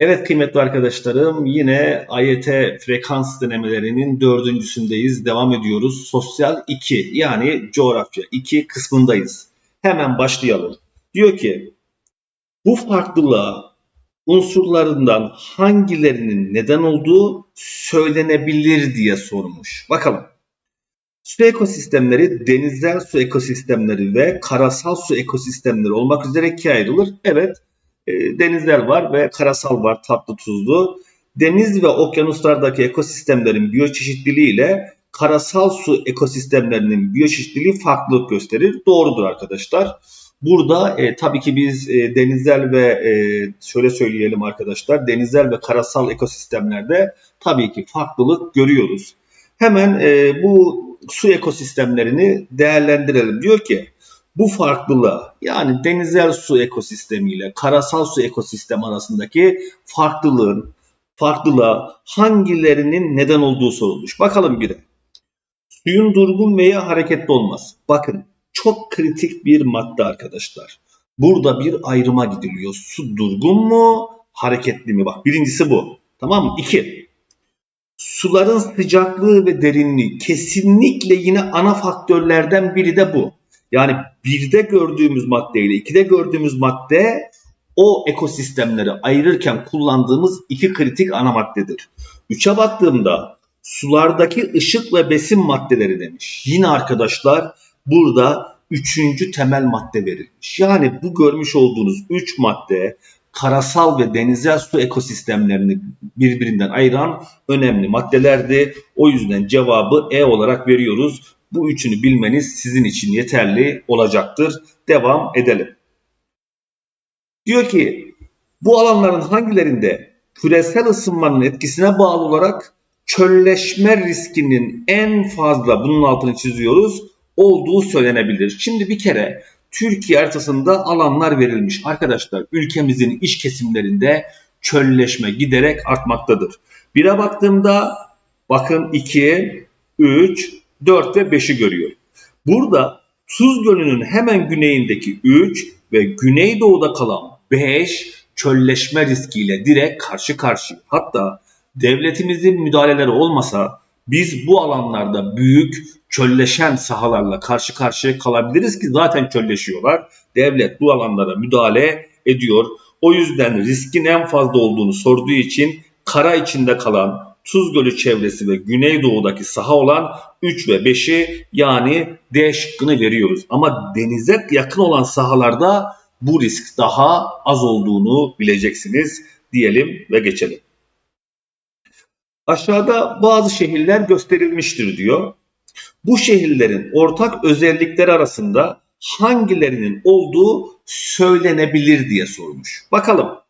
Evet kıymetli arkadaşlarım yine AYT frekans denemelerinin dördüncüsündeyiz. Devam ediyoruz. Sosyal 2 yani coğrafya 2 kısmındayız. Hemen başlayalım. Diyor ki bu farklılığa unsurlarından hangilerinin neden olduğu söylenebilir diye sormuş. Bakalım. Su ekosistemleri denizler su ekosistemleri ve karasal su ekosistemleri olmak üzere ikiye ayrılır. Evet denizler var ve karasal var tatlı tuzlu. Deniz ve okyanuslardaki ekosistemlerin biyoçeşitliliği ile karasal su ekosistemlerinin biyoçeşitliliği farklılık gösterir. Doğrudur arkadaşlar. Burada e, tabii ki biz e, denizler ve e, şöyle söyleyelim arkadaşlar denizler ve karasal ekosistemlerde tabii ki farklılık görüyoruz. Hemen e, bu su ekosistemlerini değerlendirelim. Diyor ki bu farklılığa yani denizler su ekosistemi ile karasal su ekosistem arasındaki farklılığın farklılığa hangilerinin neden olduğu sorulmuş. Bakalım bire. Suyun durgun veya hareketli olması. Bakın çok kritik bir madde arkadaşlar. Burada bir ayrıma gidiliyor. Su durgun mu, hareketli mi? Bak birincisi bu. Tamam mı? İki. Suların sıcaklığı ve derinliği kesinlikle yine ana faktörlerden biri de bu. Yani birde gördüğümüz madde ile ikide gördüğümüz madde o ekosistemleri ayırırken kullandığımız iki kritik ana maddedir. Üçe baktığımda sulardaki ışık ve besin maddeleri demiş. Yine arkadaşlar burada üçüncü temel madde verilmiş. Yani bu görmüş olduğunuz üç madde karasal ve denizel su ekosistemlerini birbirinden ayıran önemli maddelerdi. O yüzden cevabı E olarak veriyoruz. Bu üçünü bilmeniz sizin için yeterli olacaktır. Devam edelim. Diyor ki bu alanların hangilerinde küresel ısınmanın etkisine bağlı olarak çölleşme riskinin en fazla bunun altını çiziyoruz olduğu söylenebilir. Şimdi bir kere Türkiye haritasında alanlar verilmiş. Arkadaşlar ülkemizin iç kesimlerinde çölleşme giderek artmaktadır. Bire baktığımda bakın 2, 3, 4 ve 5'i görüyor. Burada Tuz Gölü'nün hemen güneyindeki 3 ve güneydoğuda kalan 5 çölleşme riskiyle direkt karşı karşıya. Hatta devletimizin müdahaleleri olmasa biz bu alanlarda büyük çölleşen sahalarla karşı karşıya kalabiliriz ki zaten çölleşiyorlar. Devlet bu alanlara müdahale ediyor. O yüzden riskin en fazla olduğunu sorduğu için kara içinde kalan Tuz Gölü çevresi ve Güneydoğu'daki saha olan 3 ve 5'i yani D şıkkını veriyoruz. Ama denize yakın olan sahalarda bu risk daha az olduğunu bileceksiniz diyelim ve geçelim. Aşağıda bazı şehirler gösterilmiştir diyor. Bu şehirlerin ortak özellikleri arasında hangilerinin olduğu söylenebilir diye sormuş. Bakalım.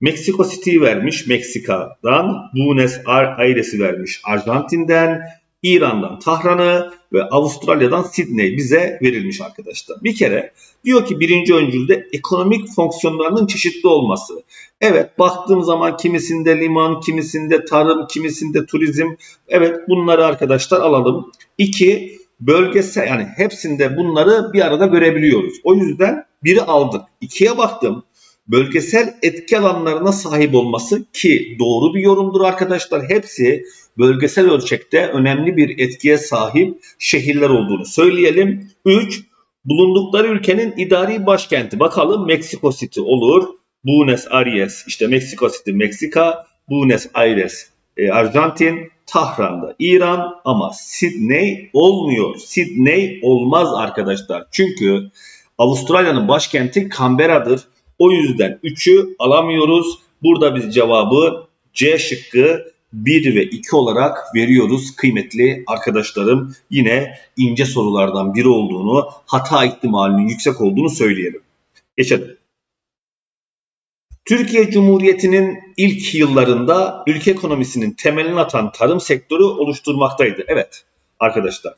Meksiko City vermiş Meksika'dan, Buenos Aires'i vermiş Arjantin'den, İran'dan Tahran'ı ve Avustralya'dan Sydney bize verilmiş arkadaşlar. Bir kere diyor ki birinci öncülde ekonomik fonksiyonlarının çeşitli olması. Evet baktığım zaman kimisinde liman, kimisinde tarım, kimisinde turizm. Evet bunları arkadaşlar alalım. İki bölgesel yani hepsinde bunları bir arada görebiliyoruz. O yüzden biri aldık. İkiye baktım bölgesel etki alanlarına sahip olması ki doğru bir yorumdur arkadaşlar. Hepsi bölgesel ölçekte önemli bir etkiye sahip şehirler olduğunu söyleyelim. 3. Bulundukları ülkenin idari başkenti. Bakalım Meksiko City olur. Buenos Aires işte Meksiko City Meksika, Buenos Aires e, Arjantin, Tahran'da İran ama Sydney olmuyor. Sydney olmaz arkadaşlar. Çünkü Avustralya'nın başkenti Canberra'dır. O yüzden 3'ü alamıyoruz. Burada biz cevabı C şıkkı 1 ve 2 olarak veriyoruz kıymetli arkadaşlarım. Yine ince sorulardan biri olduğunu, hata ihtimalinin yüksek olduğunu söyleyelim. Geçelim. Türkiye Cumhuriyeti'nin ilk yıllarında ülke ekonomisinin temelini atan tarım sektörü oluşturmaktaydı. Evet arkadaşlar.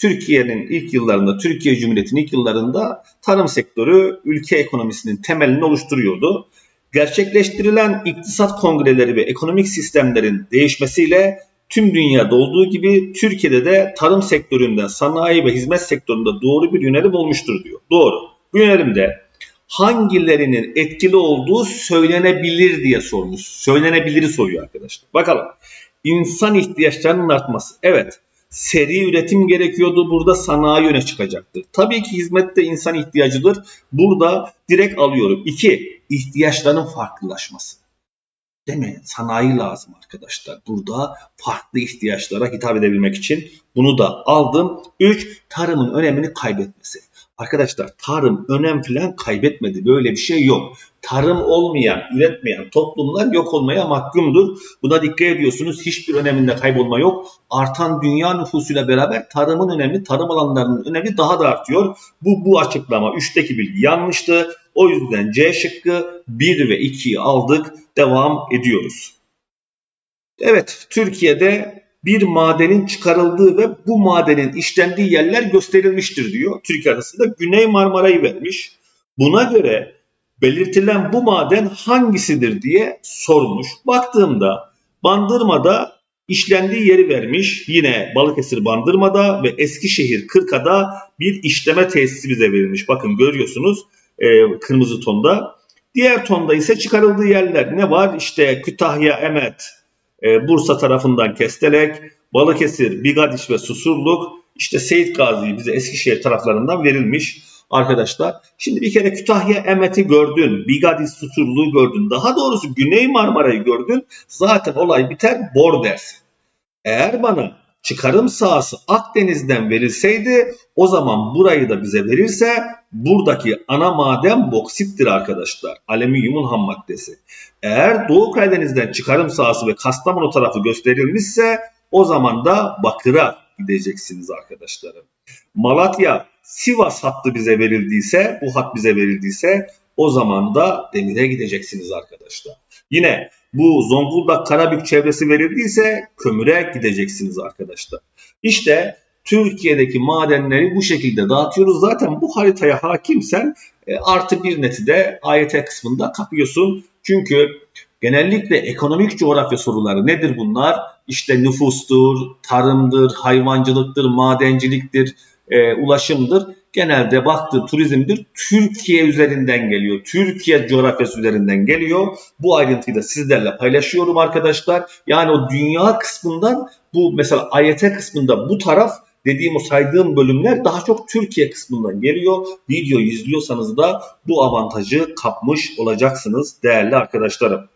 Türkiye'nin ilk yıllarında, Türkiye Cumhuriyeti'nin ilk yıllarında tarım sektörü ülke ekonomisinin temelini oluşturuyordu. Gerçekleştirilen iktisat kongreleri ve ekonomik sistemlerin değişmesiyle tüm dünyada olduğu gibi Türkiye'de de tarım sektöründen sanayi ve hizmet sektöründe doğru bir yönelim olmuştur diyor. Doğru. Bu yönelimde hangilerinin etkili olduğu söylenebilir diye sormuş. Söylenebiliri soruyor arkadaşlar. Bakalım. İnsan ihtiyaçlarının artması. Evet. Seri üretim gerekiyordu. Burada sanayi öne çıkacaktır. Tabii ki hizmette insan ihtiyacıdır. Burada direkt alıyorum. İki, ihtiyaçların farklılaşması. Değil mi? Sanayi lazım arkadaşlar. Burada farklı ihtiyaçlara hitap edebilmek için bunu da aldım. 3. Tarımın önemini kaybetmesi. Arkadaşlar tarım önem falan kaybetmedi. Böyle bir şey yok. Tarım olmayan, üretmeyen toplumlar yok olmaya mahkumdur. Buna dikkat ediyorsunuz. Hiçbir öneminde kaybolma yok. Artan dünya nüfusuyla beraber tarımın önemi, tarım alanlarının önemi daha da artıyor. Bu bu açıklama 3'teki bilgi yanlıştı. O yüzden C şıkkı 1 ve 2'yi aldık. Devam ediyoruz. Evet, Türkiye'de bir madenin çıkarıldığı ve bu madenin işlendiği yerler gösterilmiştir diyor. Türkiye arasında Güney Marmara'yı vermiş. Buna göre belirtilen bu maden hangisidir diye sormuş. Baktığımda Bandırma'da işlendiği yeri vermiş. Yine Balıkesir Bandırma'da ve Eskişehir Kırka'da bir işleme tesisi bize verilmiş. Bakın görüyorsunuz e, kırmızı tonda. Diğer tonda ise çıkarıldığı yerler ne var? İşte Kütahya, Emet, e, Bursa tarafından Kestelek, Balıkesir, Bigadiş ve Susurluk, işte Seyit Gazi bize Eskişehir taraflarından verilmiş arkadaşlar. Şimdi bir kere Kütahya, Emet'i gördün, Bigadiş, Susurluğu gördün. Daha doğrusu Güney Marmara'yı gördün. Zaten olay biter, bor dersin. Eğer bana çıkarım sahası Akdeniz'den verilseydi o zaman burayı da bize verirse buradaki ana maden boksittir arkadaşlar. Alüminyumun ham maddesi. Eğer Doğu Karadeniz'den çıkarım sahası ve Kastamonu tarafı gösterilmişse o zaman da Bakır'a gideceksiniz arkadaşlarım. Malatya, Sivas hattı bize verildiyse, bu hat bize verildiyse o zaman da Demir'e gideceksiniz arkadaşlar. Yine bu Zonguldak Karabük çevresi verildiyse kömüre gideceksiniz arkadaşlar. İşte Türkiye'deki madenleri bu şekilde dağıtıyoruz. Zaten bu haritaya hakimsen e, artı bir neti de AYT kısmında kapıyorsun. Çünkü genellikle ekonomik coğrafya soruları nedir bunlar? İşte nüfustur, tarımdır, hayvancılıktır, madenciliktir, e, ulaşımdır genelde baktığı turizmdir. Türkiye üzerinden geliyor. Türkiye coğrafyası üzerinden geliyor. Bu ayrıntıyı da sizlerle paylaşıyorum arkadaşlar. Yani o dünya kısmından bu mesela AYT kısmında bu taraf dediğim o saydığım bölümler daha çok Türkiye kısmından geliyor. Videoyu izliyorsanız da bu avantajı kapmış olacaksınız değerli arkadaşlarım.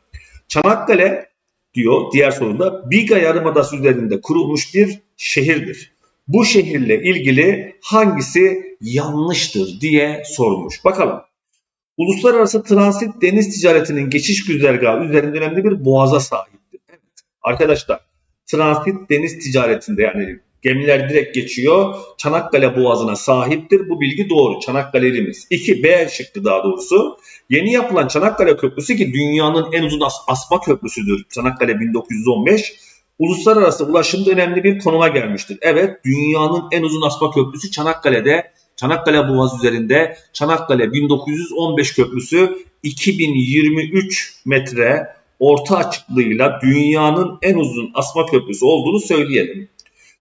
Çanakkale diyor diğer sorunda Biga Yarımadası üzerinde kurulmuş bir şehirdir bu şehirle ilgili hangisi yanlıştır diye sormuş. Bakalım. Uluslararası transit deniz ticaretinin geçiş güzergahı üzerinde önemli bir boğaza sahiptir. Evet. Arkadaşlar transit deniz ticaretinde yani gemiler direkt geçiyor. Çanakkale Boğazı'na sahiptir. Bu bilgi doğru. Çanakkale ilimiz. 2. B şıkkı daha doğrusu. Yeni yapılan Çanakkale Köprüsü ki dünyanın en uzun as asma köprüsüdür. Çanakkale 1915 uluslararası ulaşımda önemli bir konuma gelmiştir. Evet, dünyanın en uzun asma köprüsü Çanakkale'de, Çanakkale Boğazı üzerinde Çanakkale 1915 köprüsü 2023 metre orta açıklığıyla dünyanın en uzun asma köprüsü olduğunu söyleyelim.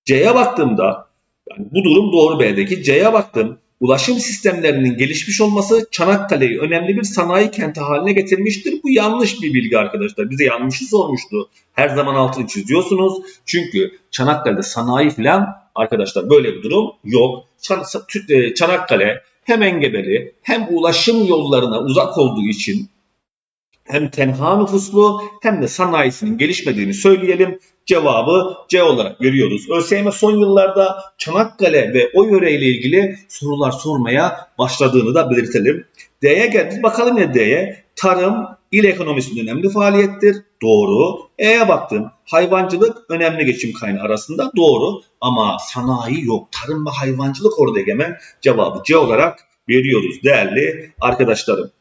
C'ye baktığımda, yani bu durum doğru B'deki. C'ye baktım ulaşım sistemlerinin gelişmiş olması Çanakkale'yi önemli bir sanayi kenti haline getirmiştir. Bu yanlış bir bilgi arkadaşlar. Bize yanlışı sormuştu. Her zaman altını çiziyorsunuz. Çünkü Çanakkale'de sanayi falan arkadaşlar böyle bir durum yok. E, Çanakkale hem engebeli hem ulaşım yollarına uzak olduğu için hem tenha nüfuslu hem de sanayisinin gelişmediğini söyleyelim. Cevabı C olarak görüyoruz. ÖSYM son yıllarda Çanakkale ve o yöreyle ilgili sorular sormaya başladığını da belirtelim. D'ye geldik. Bakalım ya D'ye. Tarım, il ekonomisinin önemli faaliyettir. Doğru. E'ye baktım. Hayvancılık önemli geçim kaynağı arasında. Doğru. Ama sanayi yok. Tarım ve hayvancılık orada egemen. Cevabı C olarak veriyoruz değerli arkadaşlarım.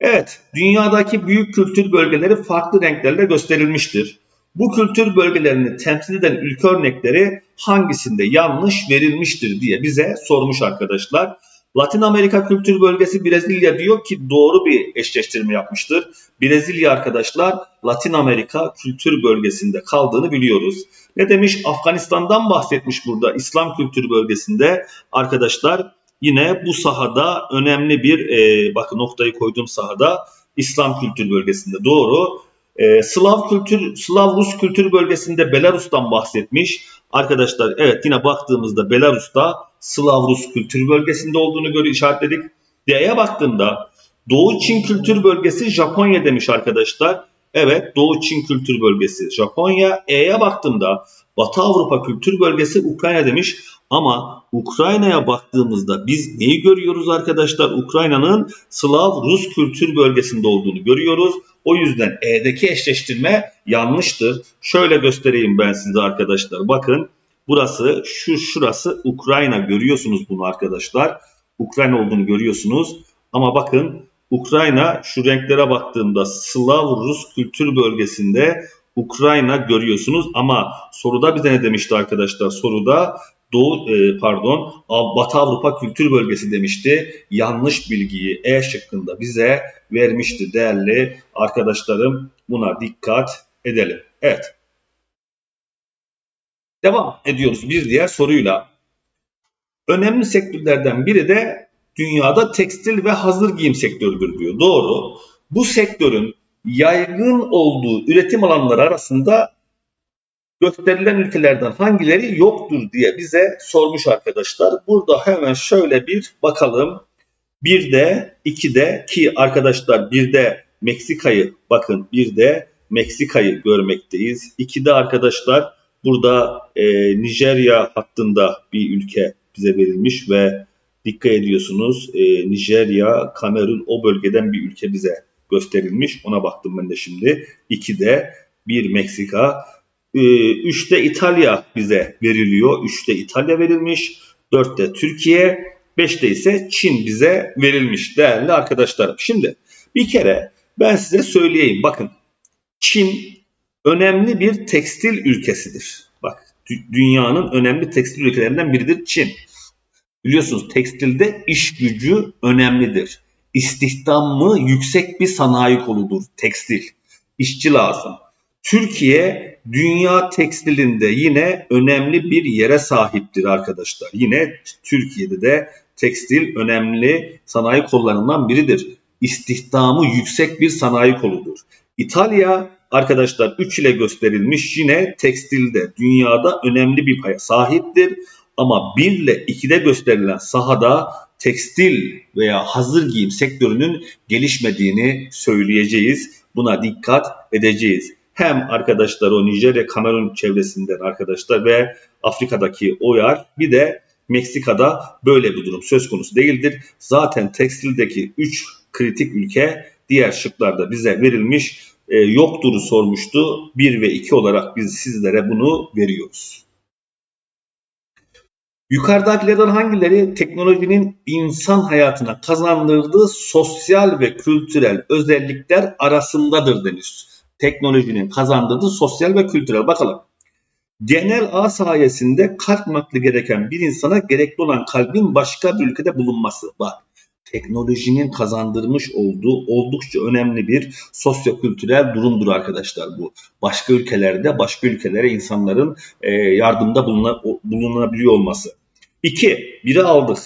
Evet, dünyadaki büyük kültür bölgeleri farklı renklerle gösterilmiştir. Bu kültür bölgelerini temsil eden ülke örnekleri hangisinde yanlış verilmiştir diye bize sormuş arkadaşlar. Latin Amerika kültür bölgesi Brezilya diyor ki doğru bir eşleştirme yapmıştır. Brezilya arkadaşlar Latin Amerika kültür bölgesinde kaldığını biliyoruz. Ne demiş? Afganistan'dan bahsetmiş burada İslam kültür bölgesinde arkadaşlar yine bu sahada önemli bir e, bakın noktayı koyduğum sahada İslam kültür bölgesinde doğru. E, Slav kültür Slav Rus kültür bölgesinde Belarus'tan bahsetmiş. Arkadaşlar evet yine baktığımızda Belarus'ta Slav Rus kültür bölgesinde olduğunu göre işaretledik. D'ye baktığımda Doğu Çin kültür bölgesi Japonya demiş arkadaşlar. Evet Doğu Çin kültür bölgesi Japonya. E'ye baktığımda Batı Avrupa kültür bölgesi Ukrayna demiş. Ama Ukrayna'ya baktığımızda biz neyi görüyoruz arkadaşlar? Ukrayna'nın Slav Rus kültür bölgesinde olduğunu görüyoruz. O yüzden E'deki eşleştirme yanlıştır. Şöyle göstereyim ben size arkadaşlar. Bakın burası şu şurası Ukrayna görüyorsunuz bunu arkadaşlar. Ukrayna olduğunu görüyorsunuz. Ama bakın Ukrayna şu renklere baktığımda Slav Rus kültür bölgesinde Ukrayna görüyorsunuz ama soruda bize ne demişti arkadaşlar? Soruda Doğu e, pardon Batı Avrupa kültür bölgesi demişti. Yanlış bilgiyi E şıkkında bize vermişti değerli arkadaşlarım. Buna dikkat edelim. Evet. Devam ediyoruz bir diğer soruyla. Önemli sektörlerden biri de dünyada tekstil ve hazır giyim sektörüdür diyor. Doğru. Bu sektörün yaygın olduğu üretim alanları arasında gösterilen ülkelerden hangileri yoktur diye bize sormuş arkadaşlar. Burada hemen şöyle bir bakalım. Bir de iki de ki arkadaşlar bir de Meksika'yı bakın bir de Meksika'yı görmekteyiz. İki de arkadaşlar burada e, Nijerya hattında bir ülke bize verilmiş ve dikkat ediyorsunuz e, Nijerya, Kamerun o bölgeden bir ülke bize gösterilmiş. Ona baktım ben de şimdi. İki de bir Meksika. E, üçte İtalya bize veriliyor. Üçte İtalya verilmiş. Dörtte Türkiye. Beşte ise Çin bize verilmiş değerli arkadaşlarım. Şimdi bir kere ben size söyleyeyim. Bakın Çin önemli bir tekstil ülkesidir. Bak dü- dünyanın önemli tekstil ülkelerinden biridir Çin. Biliyorsunuz tekstilde iş gücü önemlidir. İstihdamı yüksek bir sanayi koludur tekstil. İşçi lazım. Türkiye dünya tekstilinde yine önemli bir yere sahiptir arkadaşlar. Yine Türkiye'de de tekstil önemli sanayi kollarından biridir. İstihdamı yüksek bir sanayi koludur. İtalya arkadaşlar 3 ile gösterilmiş yine tekstilde dünyada önemli bir paya sahiptir. Ama 1 ile 2'de gösterilen sahada tekstil veya hazır giyim sektörünün gelişmediğini söyleyeceğiz. Buna dikkat edeceğiz. Hem arkadaşlar o Nijerya, Kamerun çevresinden arkadaşlar ve Afrika'daki o yer bir de Meksika'da böyle bir durum söz konusu değildir. Zaten tekstildeki 3 kritik ülke diğer şıklarda bize verilmiş e, yoktur'u sormuştu. 1 ve 2 olarak biz sizlere bunu veriyoruz. Yukarıdakilerden hangileri teknolojinin insan hayatına kazandırdığı sosyal ve kültürel özellikler arasındadır demiş. Teknolojinin kazandırdığı sosyal ve kültürel. Bakalım. Genel ağ sayesinde kalp nakli gereken bir insana gerekli olan kalbin başka bir ülkede bulunması. Bak teknolojinin kazandırmış olduğu oldukça önemli bir sosyokültürel durumdur arkadaşlar bu. Başka ülkelerde başka ülkelere insanların e, yardımda buluna- bulunabiliyor olması. İki, biri aldık.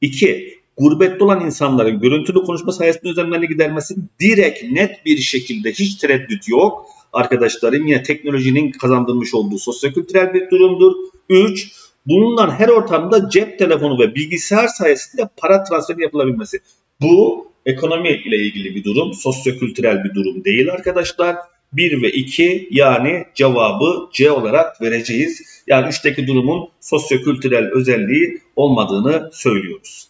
İki, gurbette olan insanların görüntülü konuşma sayesinde özlemlerini gidermesi direkt net bir şekilde hiç tereddüt yok. Arkadaşlarım yine teknolojinin kazandırmış olduğu sosyokültürel bir durumdur. Üç, bulunan her ortamda cep telefonu ve bilgisayar sayesinde para transferi yapılabilmesi. Bu ekonomi ile ilgili bir durum, sosyokültürel bir durum değil arkadaşlar. 1 ve 2 yani cevabı C olarak vereceğiz. Yani 3'teki durumun sosyokültürel özelliği olmadığını söylüyoruz.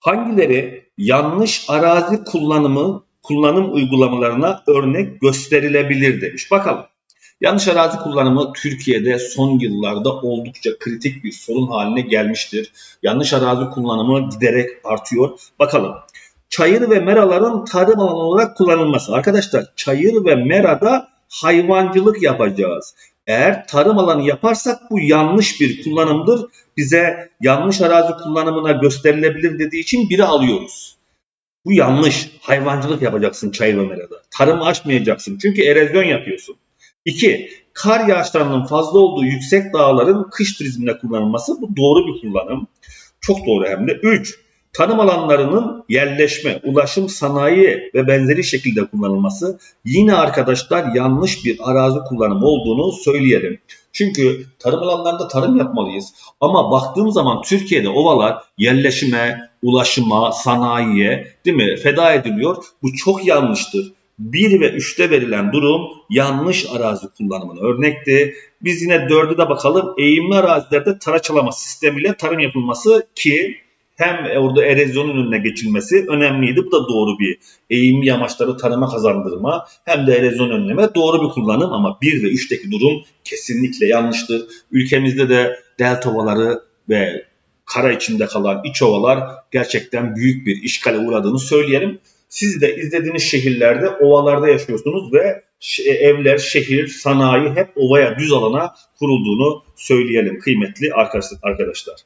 Hangileri yanlış arazi kullanımı kullanım uygulamalarına örnek gösterilebilir demiş. Bakalım. Yanlış arazi kullanımı Türkiye'de son yıllarda oldukça kritik bir sorun haline gelmiştir. Yanlış arazi kullanımı giderek artıyor. Bakalım. Çayır ve meraların tarım alanı olarak kullanılması. Arkadaşlar çayır ve merada hayvancılık yapacağız. Eğer tarım alanı yaparsak bu yanlış bir kullanımdır. Bize yanlış arazi kullanımına gösterilebilir dediği için biri alıyoruz. Bu yanlış. Hayvancılık yapacaksın çayır ve merada. Tarım açmayacaksın. Çünkü erozyon yapıyorsun. 2. Kar yağışlarının fazla olduğu yüksek dağların kış turizmine kullanılması. Bu doğru bir kullanım. Çok doğru hem de. 3. Tarım alanlarının yerleşme, ulaşım, sanayi ve benzeri şekilde kullanılması yine arkadaşlar yanlış bir arazi kullanımı olduğunu söyleyelim. Çünkü tarım alanlarında tarım yapmalıyız. Ama baktığım zaman Türkiye'de ovalar yerleşime, ulaşıma, sanayiye değil mi feda ediliyor. Bu çok yanlıştır. 1 ve 3'te verilen durum yanlış arazi kullanımına örnekti. Biz yine 4'e de bakalım. Eğimli arazilerde taraçalama sistemiyle tarım yapılması ki hem orada erozyonun önüne geçilmesi önemliydi. Bu da doğru bir eğimli yamaçları tarıma kazandırma hem de erozyon önleme doğru bir kullanım ama 1 ve 3'teki durum kesinlikle yanlıştır. Ülkemizde de delta ovaları ve kara içinde kalan iç ovalar gerçekten büyük bir işgale uğradığını söyleyelim. Siz de izlediğiniz şehirlerde ovalarda yaşıyorsunuz ve evler, şehir, sanayi hep ovaya, düz alana kurulduğunu söyleyelim kıymetli arkadaşlar.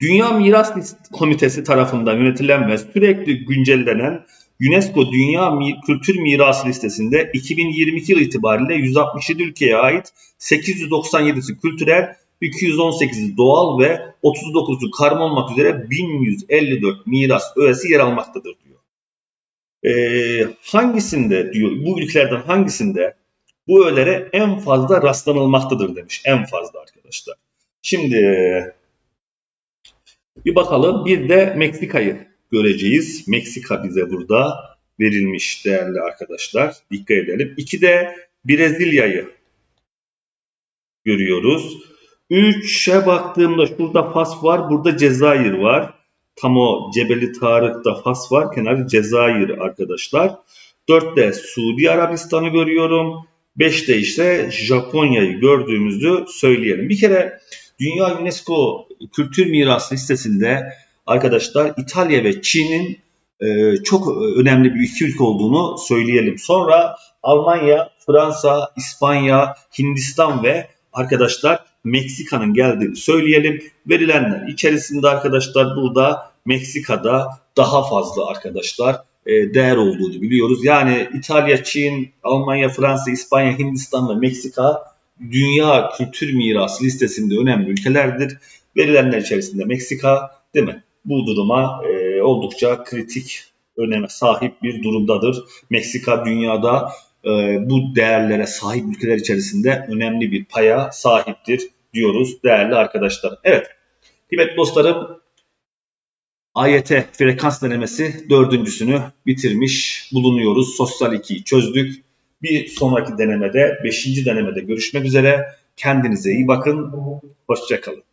Dünya Miras Komitesi tarafından yönetilen ve sürekli güncellenen UNESCO Dünya Kültür Mirası listesinde 2022 yıl itibariyle 167 ülkeye ait 897'si kültürel, 218'i doğal ve 39'u karma olmak üzere 1154 miras öğesi yer almaktadır diyor. Ee, hangisinde diyor bu ülkelerden hangisinde bu öğelere en fazla rastlanılmaktadır demiş. En fazla arkadaşlar. Şimdi bir bakalım bir de Meksika'yı göreceğiz. Meksika bize burada verilmiş değerli arkadaşlar. Dikkat edelim. İki de Brezilya'yı görüyoruz. Üçe baktığımda şurada Fas var, burada Cezayir var. Tam o Cebeli Tarık'ta Fas var, kenarı Cezayir arkadaşlar. Dörtte Suudi Arabistan'ı görüyorum. Beşte işte Japonya'yı gördüğümüzü söyleyelim. Bir kere Dünya UNESCO Kültür Mirası listesinde arkadaşlar İtalya ve Çin'in e, çok önemli bir iki ülke olduğunu söyleyelim. Sonra Almanya, Fransa, İspanya, Hindistan ve arkadaşlar Meksika'nın geldiğini söyleyelim. Verilenler içerisinde arkadaşlar burada Meksika'da daha fazla arkadaşlar e, değer olduğunu biliyoruz. Yani İtalya, Çin, Almanya, Fransa, İspanya, Hindistan ve Meksika dünya kültür mirası listesinde önemli ülkelerdir. Verilenler içerisinde Meksika değil mi? Bu duruma e, oldukça kritik öneme sahip bir durumdadır. Meksika dünyada bu değerlere sahip ülkeler içerisinde önemli bir paya sahiptir diyoruz değerli arkadaşlar. Evet kıymetli dostlarım AYT frekans denemesi dördüncüsünü bitirmiş bulunuyoruz. Sosyal 2'yi çözdük. Bir sonraki denemede, beşinci denemede görüşmek üzere. Kendinize iyi bakın. Hoşçakalın.